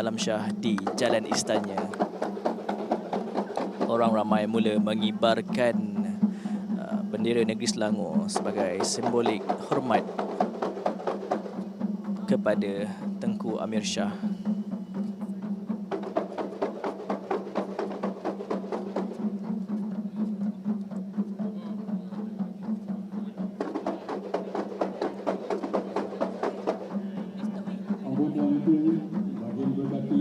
Alam Shah di Jalan Istana. Orang ramai mula mengibarkan uh, bendera negeri Selangor sebagai simbolik hormat kepada Tengku Amir Shah.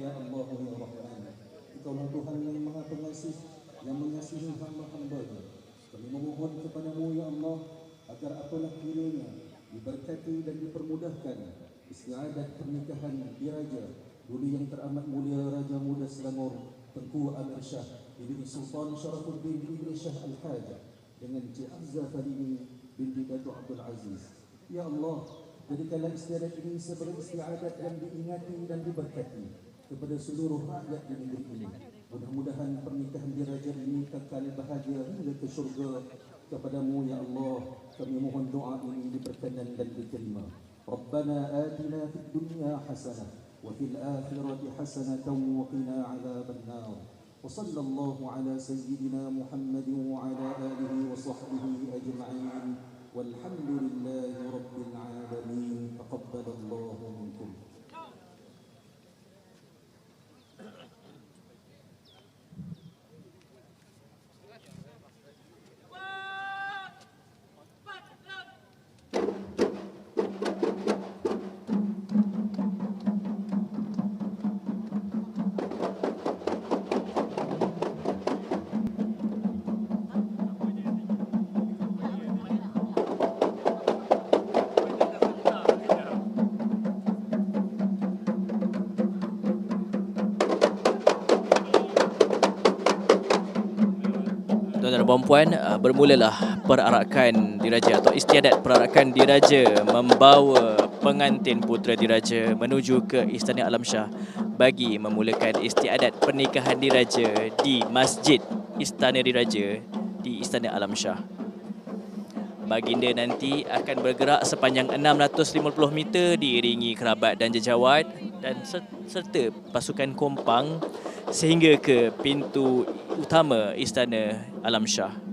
ya Allah ya Rahman Engkaulah Tuhan yang maha pengasih yang mengasihi hamba-hambanya kami memohon kepadamu ya Allah agar apalah kiranya diberkati dan dipermudahkan istiadat pernikahan diraja dulu yang teramat mulia Raja Muda Selangor Tengku Amir Shah ibni Sultan Syarafuddin ibni Shah Al-Hajah dengan Cik Azza Falini binti Datuk Abdul Aziz. Ya Allah, jadikanlah istiadat ini sebagai istiadat yang diingati dan diberkati kepada seluruh rakyat di negeri ini. Mudah-mudahan pernikahan diraja ini kekal bahagia hingga ke syurga. Kepadamu ya Allah, kami mohon doa ini diperkenan dan diterima. Rabbana atina fid dunya hasanah وفي الآخرة حسنة وقنا عذاب النار وصلى الله على سيدنا محمد وعلى آله وصحبه أجمعين والحمد لله Dan puan-puan, uh, bermulalah perarakan diraja atau istiadat perarakan diraja membawa pengantin putera diraja menuju ke Istana Alam Shah bagi memulakan istiadat pernikahan diraja di Masjid Istana Diraja di Istana Alam Shah. Baginda nanti akan bergerak sepanjang 650 meter diiringi kerabat dan jejawat dan ser- serta pasukan kompang sehingga ke pintu utama Istana Alam Shah.